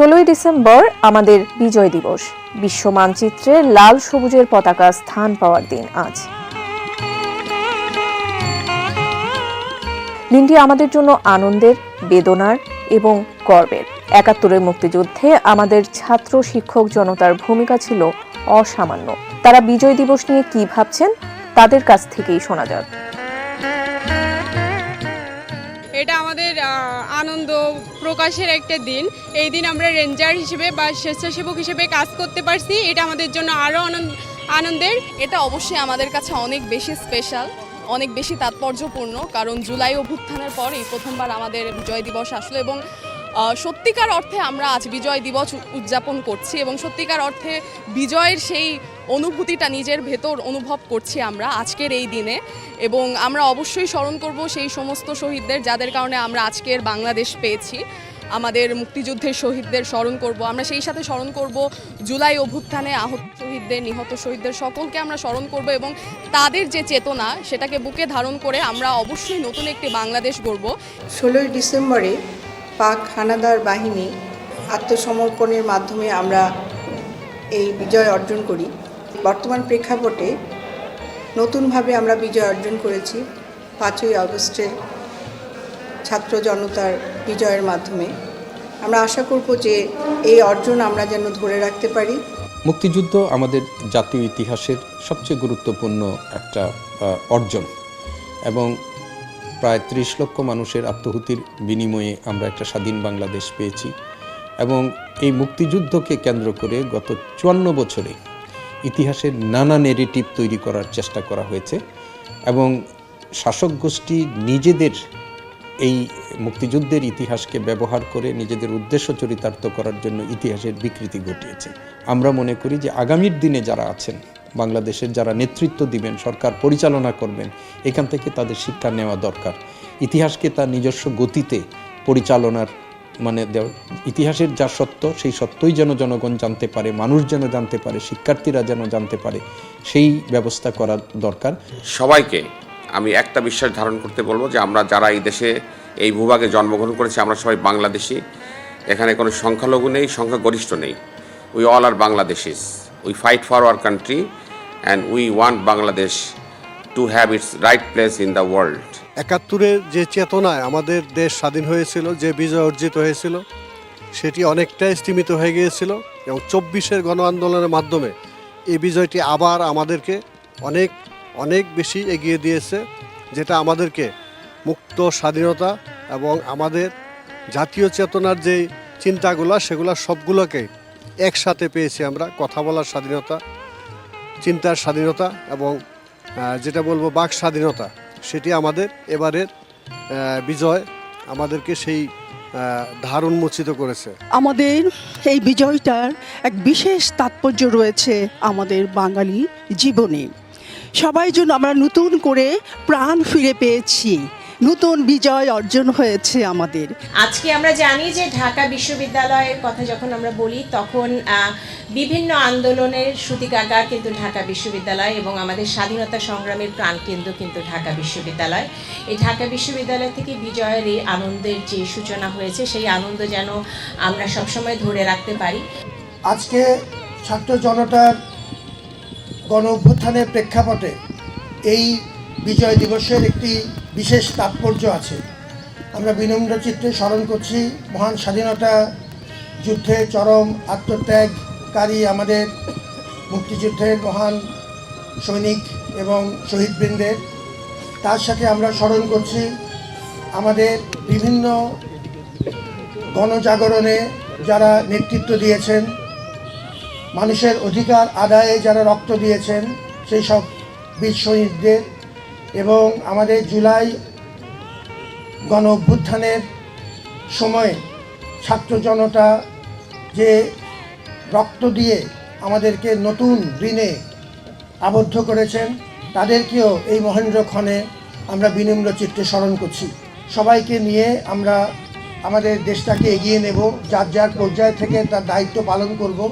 ষোলোই ডিসেম্বর আমাদের বিজয় দিবস। বিশ্ব মানচিত্রে লাল সবুজের পতাকা স্থান পাওয়ার দিন আজ। দিনটি আমাদের জন্য আনন্দের, বেদনার এবং গর্বের। একাত্তরের মুক্তিযুদ্ধে আমাদের ছাত্র শিক্ষক জনতার ভূমিকা ছিল অসামান্য। তারা বিজয় দিবস নিয়ে কি ভাবছেন, তাদের কাছ থেকেই শোনা যাক। এটা আমাদের প্রকাশের একটা দিন। এই দিন আমরা রেঞ্জার হিসেবে বা স্বেচ্ছাসেবক হিসেবে কাজ করতে পারছি। এটা আমাদের জন্য আরও আনন্দ আনন্দের। এটা অবশ্যই আমাদের কাছে অনেক বেশি স্পেশাল অনেক বেশি তাৎপর্যপূর্ণ, কারণ জুলাই অভ্যুত্থানের পর এই প্রথমবার আমাদের বিজয় দিবস আসলো এবং সত্যিকার অর্থে আমরা আজ বিজয় দিবস উদযাপন করছি এবং সত্যিকার অর্থে বিজয়ের সেই অনুভূতিটা নিজের ভেতর অনুভব করছি আমরা আজকের এই দিনে এবং আমরা অবশ্যই স্মরণ করব সেই সমস্ত শহীদদের যাদের কারণে আমরা আজকের বাংলাদেশ পেয়েছি। আমাদের মুক্তিযুদ্ধের শহীদদের স্মরণ করব। আমরা সেই সাথে স্মরণ করব জুলাই অভ্যুত্থানে আহত শহীদদের, নিহত শহীদদের সকলকে আমরা স্মরণ করব এবং তাদের যে চেতনা সেটাকে বুকে ধারণ করে আমরা অবশ্যই নতুন একটি বাংলাদেশ গড়ব। ষোলোই ডিসেম্বরে পাক হানাদার বাহিনী আত্মসমর্পণের মাধ্যমে আমরা এই বিজয় অর্জন করি। বর্তমান প্রেক্ষাপটে নতুনভাবে আমরা বিজয় অর্জন করেছি পাঁচই আগস্টের ছাত্র জনতার বিজয়ের মাধ্যমে। আমরা আশা করব যে এই অর্জন আমরা যেন ধরে রাখতে পারি। মুক্তিযুদ্ধ আমাদের জাতীয় ইতিহাসের সবচেয়ে গুরুত্বপূর্ণ একটা অর্জন এবং প্রায় ত্রিশ লক্ষ মানুষের আত্মহুতির বিনিময়ে আমরা একটা স্বাধীন বাংলাদেশ পেয়েছি এবং এই মুক্তিযুদ্ধকে কেন্দ্র করে গত চুয়ান্ন বছরে ইতিহাসের নানা নেগেটিভ তৈরি করার চেষ্টা করা হয়েছে এবং শাসক গোষ্ঠী নিজেদের এই মুক্তিযুদ্ধের ইতিহাসকে ব্যবহার করে নিজেদের উদ্দেশ্য চরিতার্থ করার জন্য ইতিহাসের বিকৃতি ঘটিয়েছে। আমরা মনে করি যে আগামীর দিনে যারা আছেন, বাংলাদেশের যারা নেতৃত্ব দিবেন, সরকার পরিচালনা করবেন, এখান থেকে তাদের শিক্ষা নেওয়া দরকার। ইতিহাসকে তার নিজস্ব গতিতে পরিচালনার মানে ইতিহাসের যা সত্য, সেই সত্যই যেন জনগণ জানতে পারে, মানুষ যেন জানতে পারে, শিক্ষার্থীরা যেন জানতে পারে, সেই ব্যবস্থা করা দরকার। সবাইকে আমি একটা বিশ্বাস ধারণ করতে বলব যে আমরা যারা এই দেশে এই ভূভাগে জন্মগ্রহণ করেছি, আমরা সবাই বাংলাদেশি। এখানে কোনো সংখ্যালঘু নেই, সংখ্যাগরিষ্ঠ নেই। We all are Bangladeshis we fight for our country and we want Bangladesh to have its right place in the world একাত্তরের যে চেতনায় আমাদের দেশ স্বাধীন হয়েছিল, যে বিজয় অর্জিত হয়েছিল, সেটি অনেকটাই স্তীমিত হয়ে গিয়েছিল এবং চব্বিশের গণ আন্দোলনের মাধ্যমে এই বিজয়টি আবার আমাদেরকে অনেক অনেক বেশি এগিয়ে দিয়েছে, যেটা আমাদেরকে মুক্ত, স্বাধীনতা এবং আমাদের জাতীয় চেতনার যে চিন্তাগুলো, সেগুলো সবগুলোকে একসাথে পেয়েছি আমরা। কথা বলার স্বাধীনতা, চিন্তার স্বাধীনতা এবং যেটা বলব বাক স্বাধীনতা, সেটি আমাদের এবারের বিজয় আমাদেরকে সেই ধার উন্মোচিত করেছে। আমাদের এই বিজয়টার এক বিশেষ তাৎপর্য রয়েছে আমাদের বাঙালি জীবনে। সবাই জন্য আমরা নতুন করে প্রাণ ফিরে পেয়েছি। নতুন বিজয় অর্জন হয়েছে আমাদের। আজকে আমরা জানি যে ঢাকা বিশ্ববিদ্যালয়ের কথা যখন আমরা বলি তখন বিভিন্ন আন্দোলনের সূতিকাগার কিন্তু ঢাকা বিশ্ববিদ্যালয় এবং আমাদের স্বাধীনতা সংগ্রামের প্রাণকেন্দ্র কিন্তু ঢাকা বিশ্ববিদ্যালয়। এই ঢাকা বিশ্ববিদ্যালয় থেকে বিজয়ের এই আনন্দের যে সূচনা হয়েছে সেই আনন্দ যেন আমরা সবসময় ধরে রাখতে পারি। আজকে ছাত্র জনতার গণ অভ্যুত্থানের প্রেক্ষাপটে এই বিজয় দিবসের একটি বিশেষ তাৎপর্য আছে। আমরা বিনম্র চিত্রে স্মরণ করছি, মহান স্বাধীনতা যুদ্ধে চরম আত্মত্যাগকারী আমাদের মুক্তিযুদ্ধের মহান সৈনিক এবং শহীদবৃন্দের। তার সাথে আমরা স্মরণ করছি আমাদের বিভিন্ন গণজাগরণে যারা নেতৃত্ব দিয়েছেন মানুষের অধিকার আদায়ে যারা রক্ত দিয়েছেন, সেই সব বীর শহীদদের এবং আমাদের জুলাই গণ অভ্যুত্থানের সময়ে ছাত্র জনতা যে রক্ত দিয়ে আমাদেরকে নতুন ঋণে আবদ্ধ করেছেন, তাদেরকেও এই মহেন্দ্র ক্ষণে আমরা বিনম্র চিত্তে স্মরণ করছি। সবাইকে নিয়ে আমরা আমাদের দেশটাকে এগিয়ে নেব, যার যার পর্যায় থেকে তার দায়িত্ব পালন করব।